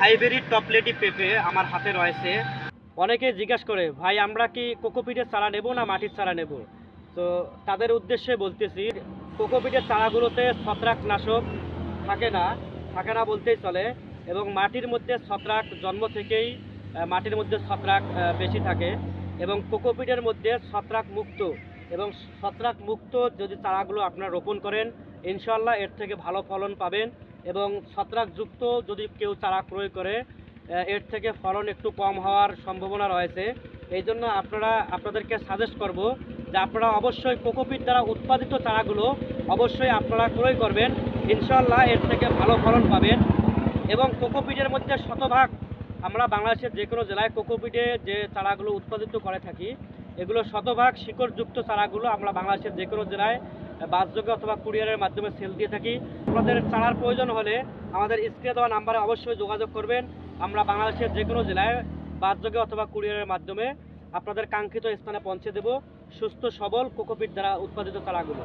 Hybrid টপলেটি পেঁপে আমার হাতে রয়েছে। অনেকে জিজ্ঞাসা করে, ভাই, আমরা কি কোকোপিটের চারা নেব না মাটির চারা নেব? তো তাদের উদ্দেশ্যে বলতেছি কোকোপিটের চারাগুলোতে ছত্রাকনাশক থাকে না থাকে না বলতেই চলে এবং মাটির মধ্যে ছত্রাক জন্ম থেকেই মাটির মধ্যে ছত্রাক বেশি থাকে এবং কোকোপিটের মধ্যে ছত্রাক মুক্ত এবং ছত্রাক মুক্ত যদি চারাগুলো আপনারা রোপণ করেন ইনশাল্লাহ এর থেকে ভালো ফলন পাবেন। এবং ছত্রাকযুক্ত যদি কেউ চারা ক্রয় করে এর থেকে ফলন একটু কম হওয়ার সম্ভাবনা রয়েছে। এই জন্য আপনারা, আপনাদেরকে সাজেস্ট করব যে আপনারা অবশ্যই কোকোপিট দ্বারা উৎপাদিত চারাগুলো অবশ্যই আপনারা ক্রয় করবেন। ইনশাল্লাহ এর থেকে ভালো ফলন পাবেন। এবং কোকোপিটের মধ্যে শতভাগ আমরা বাংলাদেশের যে কোনো জেলায় কোকোপিটে যে চারাগুলো উৎপাদিত করে থাকি, এগুলো শতভাগ শিকড়যুক্ত চারাগুলো আমরা বাংলাদেশের যে কোনো জেলায় বাসযোগ্য অথবা কুরিয়ারের মাধ্যমে সেল দিয়ে থাকি। আপনাদের চারার প্রয়োজন হলে আমাদের স্ক্রিনে দেওয়া নাম্বারে অবশ্যই যোগাযোগ করবেন। আমরা বাংলাদেশের যে কোনো জেলায় বাসযোগ্য অথবা কুরিয়ারের মাধ্যমে আপনাদের কাঙ্ক্ষিত স্থানে পৌঁছে দেব। সুস্থ, সবল কোকোপিট দ্বারা উৎপাদিত চারাগুলো।